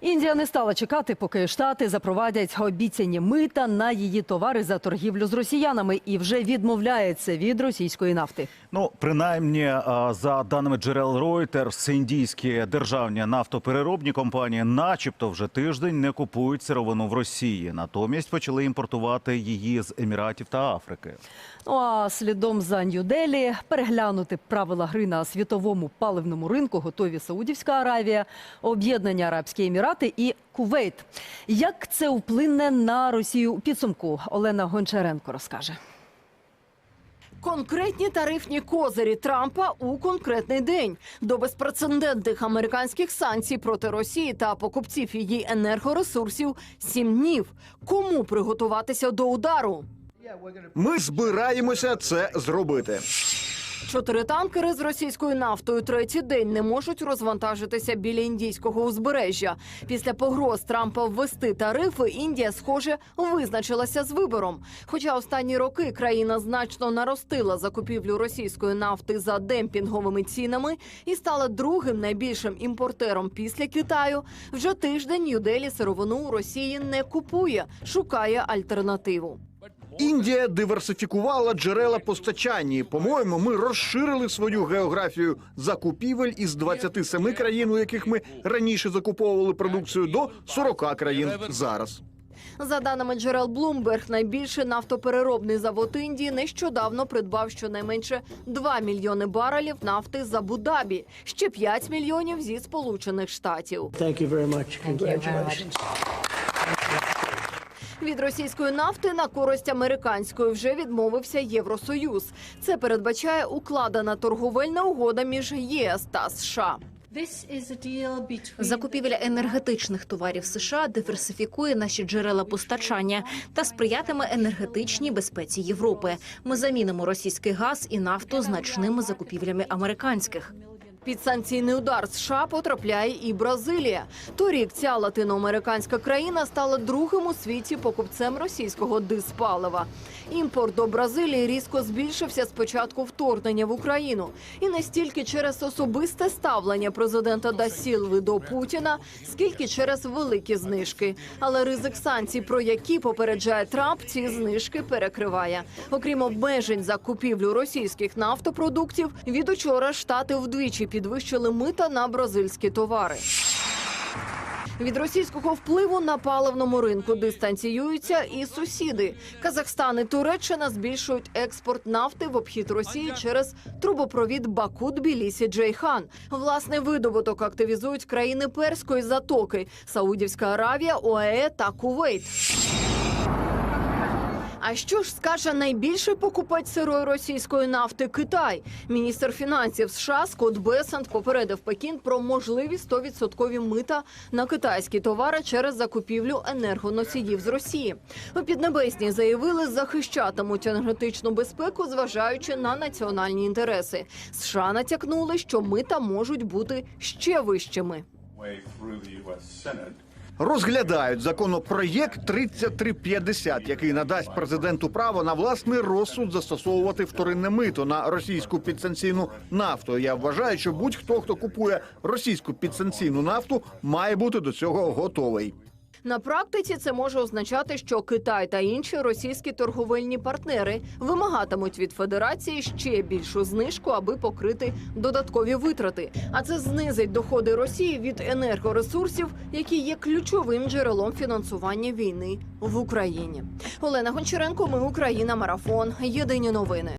Індія не стала чекати, поки штати запровадять обіцяні мита на її товари за торгівлю з росіянами і вже відмовляється від російської нафти. Ну, принаймні, за даними джерел Reuters, індійські державні нафтопереробні компанії, начебто, вже тиждень не купують сировину в Росії. Натомість почали імпортувати її з Еміратів та Африки. Ну а слідом за Нью-Делі переглянути правила гри на світовому паливному ринку готові Саудівська Аравія, Об'єднані Арабські Емірати і Кувейт. Як це вплине на Росію у підсумку? Олена Гончаренко розкаже. Конкретні тарифні козирі Трампа у конкретний день до безпрецедентних американських санкцій проти Росії та покупців її енергоресурсів сім днів. Кому приготуватися до удару? Ми збираємося це зробити. Чотири танкери з російською нафтою третій день не можуть розвантажитися біля індійського узбережжя. Після погроз Трампа ввести тарифи, Індія, схоже, визначилася з вибором. Хоча останні роки країна значно наростила закупівлю російської нафти за демпінговими цінами і стала другим найбільшим імпортером після Китаю. Вже тиждень Нью-Делі сировину у Росії не купує, шукає альтернативу. Індія диверсифікувала джерела постачання. І, По-моєму, ми розширили свою географію закупівель із 27 країн, у яких ми раніше закуповували продукцію, до 40 країн зараз. За даними джерел Bloomberg, найбільший нафтопереробний завод Індії нещодавно придбав щонайменше 2 мільйони барелів нафти з Абу-Дабі, ще 5 мільйонів зі Сполучених Штатів. Much. Congratulations. Від російської нафти на користь американської вже відмовився Євросоюз. Це передбачає укладена торговельна угода між ЄС та США. Закупівля енергетичних товарів США диверсифікує наші джерела постачання та сприятиме енергетичній безпеці Європи. Ми замінимо російський газ і нафту значними закупівлями американських. Під санкційний удар США потрапляє і Бразилія. Торік ця латиноамериканська країна стала другим у світі покупцем російського диспалива. Імпорт до Бразилії різко збільшився з початку вторгнення в Україну, і не стільки через особисте ставлення президента Дасілви до Путіна, скільки через великі знижки. Але ризик санкцій, про які попереджає Трамп, ці знижки перекриває. Окрім обмежень за купівлю російських нафтопродуктів, від учора штати вдвічі підвищили мита на бразильські товари. Від російського впливу на паливному ринку дистанціюються і сусіди. Казахстан і Туреччина збільшують експорт нафти в обхід Росії через трубопровід Баку Тбілісі Джейхан. Власне видобуток активізують країни Перської затоки: Саудівська Аравія, ОАЕ та Кувейт. А що ж скаже найбільший покупець сирої російської нафти Китай? Міністр фінансів США Скотт Бесент попередив Пекін про можливі 100% мита на китайські товари через закупівлю енергоносіїв з Росії. У Піднебесні заявили, захищатимуть енергетичну безпеку, зважаючи на національні інтереси. США натякнули, що мита можуть бути ще вищими. Розглядають законопроєкт 3350, який надасть президенту право на власний розсуд застосовувати вторинне мито на російську підсанкційну нафту. Я вважаю, що будь-хто, хто купує російську підсанкційну нафту, має бути до цього готовий. На практиці це може означати, що Китай та інші російські торговельні партнери вимагатимуть від федерації ще більшу знижку, аби покрити додаткові витрати. А це знизить доходи Росії від енергоресурсів, які є ключовим джерелом фінансування війни в Україні. Олена Гончаренко, ми Україна, марафон. Єдині новини.